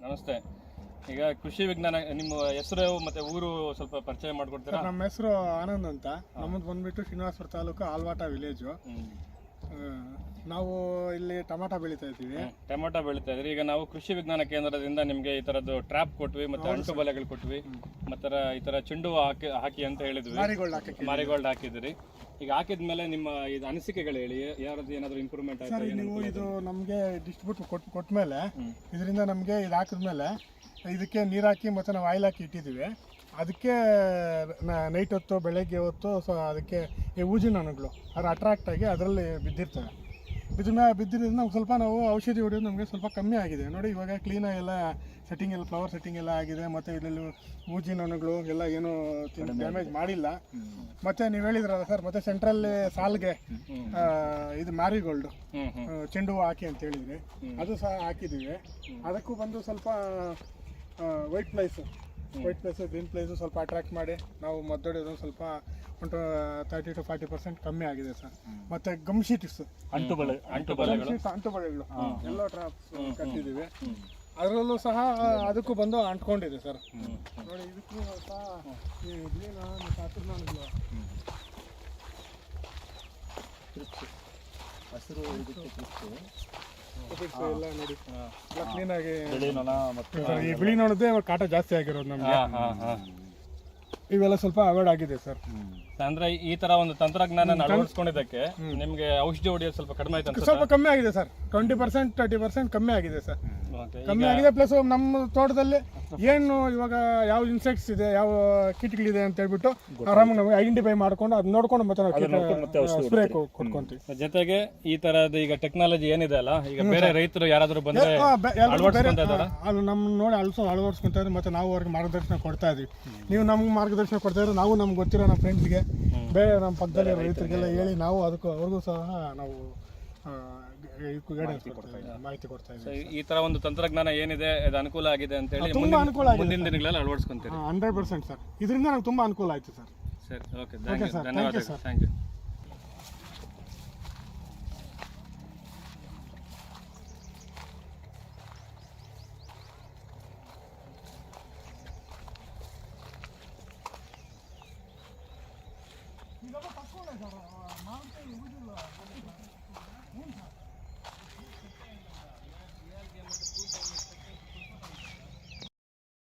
ನಮಸ್ತೆ ಈಗ ಕೃಷಿ ವಿಜ್ಞಾನ ನಿಮ್ಮ ಹೆಸರು ಮತ್ತೆ ಊರು ಸ್ವಲ್ಪ ಪರಿಚಯ ಮಾಡ್ಕೊಡ್ತೀರಾ? ನಮ್ಮ ಹೆಸರು ಆನಂದ್ ಅಂತ. ನಮ್ಮದು ಬಂದ್ಬಿಟ್ಟು ಶ್ರೀನಿವಾಸಪುರ ತಾಲೂಕು ಆಲ್ವಾಟ ವಿಲೇಜು. ನಾವು ಇಲ್ಲಿ ಟೊಮೆಟೊ ಬೆಳಿತಾ ಇದ್ದೀವಿ. ಟೊಮೆಟೊ ಬೆಳಿತಾ ಇದ್ರಿ ಈಗ ನಾವು ಕೃಷಿ ವಿಜ್ಞಾನ ಕೇಂದ್ರದಿಂದ ನಿಮಗೆ ಈ ತರದ್ದು ಟ್ರ್ಯಾಪ್ ಕೊಟ್ವಿ ಮತ್ತೆ ಅಂಟು ಬಲೆಗಳು ಕೊಟ್ವಿ ಮತ್ತೆ ಈ ತರ ಚೆಂಡು ಹಾಕಿ ಹಾಕಿ ಅಂತ ಹೇಳಿದ್ವಿ. ಮಾರಿಗೋಲ್ಡ್ ಹಾಕಿದ್ರಿ ಈಗ ಹಾಕಿದ್ಮೇಲೆ ನಿಮ್ಮ ಇದು ಅನಿಸಿಕೆಗಳು ಹೇಳಿ ಯಾರದ್ದು ಏನಾದ್ರು ಇಂಪ್ರೂವ್ಮೆಂಟ್ ಆಯ್ತಾ ಸರ್ ನೀವು ಇದು ನಮಗೆ ಡಿಸ್ಟ್ರಿಬ್ಯೂಟ್ ಕೊಟ್ಟು ಕೊಟ್ಮೇಲೆ ಇದರಿಂದ ನಮಗೆ ಇದು ಹಾಕಿದ್ಮೇಲೆ ಇದಕ್ಕೆ ನೀರು ಹಾಕಿ ಮತ್ತು ನಾವು ಆಯಿಲ್ ಹಾಕಿ ಇಟ್ಟಿದ್ದೀವಿ. ಅದಕ್ಕೆ ನೈಟ್ ಹೊತ್ತು ಬೆಳಗ್ಗೆ ಹೊತ್ತು ಸೊ ಅದಕ್ಕೆ ಈ ಊಜಿನ ಹಣ್ಣುಗಳು ಅದು ಅಟ್ರಾಕ್ಟ್ ಆಗಿ ಅದರಲ್ಲಿ ಬಿದ್ದಿರ್ತವೆ. ಬಿದ್ದ ಮೇಲೆ ಬಿದ್ದಿರೋದ್ರಿಂದ ನಮ್ಗೆ ಸ್ವಲ್ಪ ನಾವು ಔಷಧಿ ಹೊಡೆಯೋದು ನಮಗೆ ಸ್ವಲ್ಪ ಕಮ್ಮಿ ಆಗಿದೆ. ನೋಡಿ ಇವಾಗ ಕ್ಲೀನಾಗಿ ಎಲ್ಲ ಸೆಟ್ಟಿಂಗ್ ಎಲ್ಲ ಫ್ಲವರ್ ಸೆಟ್ಟಿಂಗ್ ಎಲ್ಲ ಆಗಿದೆ. ಮತ್ತು ಇದರಲ್ಲಿ ಊಜಿ ನೊಣಗಳು ಎಲ್ಲ ಏನು ಡ್ಯಾಮೇಜ್ ಮಾಡಿಲ್ಲ. ಮತ್ತೆ ನೀವು ಹೇಳಿದ್ರಲ್ಲ ಸರ್ ಮತ್ತೆ ಸೆಂಟ್ರಲ್ ಸಾಲ್ಗೆ ಇದು ಹ್ಮ್ ಚೆಂಡು ಹೂವು ಹಾಕಿ ಅಂತ ಹೇಳಿದ್ರಿ ಅದು ಸಹ ಹಾಕಿದ್ದೀವಿ. ಅದಕ್ಕೂ ಬಂದು ಸ್ವಲ್ಪ white place white place green place ಸ್ವಲ್ಪ ಅಟ್ರಾಕ್ಟ್ ಮಾಡಿ ನಾವು ಮದ್ದೊಡೆಯೋದು ಸ್ವಲ್ಪ ಒಂದು ತರ್ಟಿ ಟು ಫಾರ್ಟಿ ಪರ್ಸೆಂಟ್ ಕಮ್ಮಿ ಆಗಿದೆ ಸರ್. ಮತ್ತೆ ಗಮ್ ಶೀಟ್ಸ್ ಅಂಟು ಬಳೆಗಳು ಎಲ್ಲ ಟ್ರಾಪ್ಸ್ ಕಟ್ಟಿದ್ದೀವಿ. ಅದರಲ್ಲೂ ಸಹ ಅದಕ್ಕೂ ಬಂದು ಅಂಟ್ಕೊಂಡಿದೆ ಸರ್. ನೋಡಿ ಇದಕ್ಕೂ ಸಹ ಈ ಗ್ರೀನ್ ಮತ್ತು ಹಸಿರು ನಾನುಗಳು ಹಸಿರು ಇದಕ್ಕೆ ಎಲ್ಲ ನೋಡಿ. ಎಲ್ಲ ಕ್ಲೀನಾಗಿ ಬಿಳಿ ನೊಣ ಮತ್ತು ಈ ಬಿಳಿ ನೋಡೋದೇ ಕಾಟ ಜಾಸ್ತಿ ಆಗಿರೋದು ನಮಗೆ. ಹಾ ಹಾ ಹಾ. ಇವೆಲ್ಲ ಸ್ವಲ್ಪ ಅವಾಯ್ಡ್ ಆಗಿದೆ ಸರ್. ಅಂದ್ರೆ ಈ ತರ ಒಂದು ತಂತ್ರಜ್ಞಾನ ಅಳವಡಿಸ್ಕೊಂಡಿದ್ದಕ್ಕೆ ನಿಮ್ಗೆ ಔಷಧಿ ಹೊಡೆಯೋದು ಸ್ವಲ್ಪ ಕಡಿಮೆ ಆಯ್ತು ಸ್ವಲ್ಪ ಕಮ್ಮಿ ಆಗಿದೆ sir. Twenty percent thirty percent ಕಮ್ಮಿ ಆಗಿದೆ ಸರ್. ಕಮ್ಮಿ ಆಗಿದೆ ಪ್ಲಸ್ ನಮ್ಮ ತೋಟದಲ್ಲಿ ಏನು ಇವಾಗ ಯಾವ ಇನ್ಸೆಕ್ಟ್ಸ್ ಇದೆ ಯಾವ ಕೀಟಗಳಿದೆ ಅಂತ ಹೇಳ್ಬಿಟ್ಟು ಆರಾಮಾಗಿ ನಾವು ಐಡೆಂಟಿಫೈ ಮಾಡ್ಕೊಂಡು ಅದ್ ನೋಡ್ಕೊಂಡು ಮತ್ತೆ ನಾವು ಸ್ಪ್ರೇ ಜೊತೆಗೆ ಈ ತರದ ಈಗ ಟೆಕ್ನಾಲಜಿ ಏನಿದೆ ಅಲ್ಲ ಈಗ ಬೇರೆ ರೈತರು ಯಾರಾದ್ರೂ ಬಂದ್ರೆ ನೋಡಿ ಅಳವಡಿಸ್ಕೊಂತ ಇದಾರಾ? ಅದು ನಮ್ಮ ನೋಡಿ ಅಳ್ಸೋ ಅಳವಡಿಸ್ಕೊಂತಾರೆ ಮತ್ತೆ ನಾವು ಅವ್ರಿಗೆ ಮಾರ್ಗದರ್ಶನ ಕೊಡ್ತಾ ಇದೀವಿ. ನೀವು ನಮ್ಗೆ ಮಾರ್ಗದರ್ಶನ ಕೊಡ್ತಾ ಇದ್ರೆ ನಾವು ನಮ್ಗೆ ಗೊತ್ತಿರೋ ನಮ್ಮ ಫ್ರೆಂಡ್ಸ್ಗೆ ಬೇರೆ ನಮ್ಮ ಪಕ್ಕದಲ್ಲಿ ರೈತರಿಗೆಲ್ಲ ಹೇಳಿ ನಾವು ಅದಕ್ಕೂ ಅವ್ರಿಗೂ ಸಹ ನಾವು ಮಾಹಿತಿ ಕೊಡ್ತಾ ಇದ್ದೀವಿ. ಈ ತರ ಒಂದು ತಂತ್ರಜ್ಞಾನ ಏನಿದೆ ಅದು ಅನುಕೂಲ ಆಗಿದೆ ಅಂತ ಹೇಳಿ ತುಂಬಾ ಮುಂದಿನ- ಅನುಕೂಲ ಆಗಿದೆ ಮುಂದಿನ ದಿನಗಳಲ್ಲಿ ಅಳವಡಿಸ್ಕೊಂತೀರಿ. Hundred percent sir. ಇದರಿಂದ ನಂಗೆ ತುಂಬಾ ಅನುಕೂಲ ಆಯ್ತು ಸರ್. ಸರಿ ಓಕೆ ಥ್ಯಾಂಕ್ ಯು ಧನ್ಯವಾದ. Thank you ಇದೆಲ್ಲ ತಕ್ಕೊಳ್ಳಿ ಸರ್ ಮಾವಿನಕಾಯಿ ಉಳಿದಿಲ್ಲ ಹ್ಞೂ ಸರ್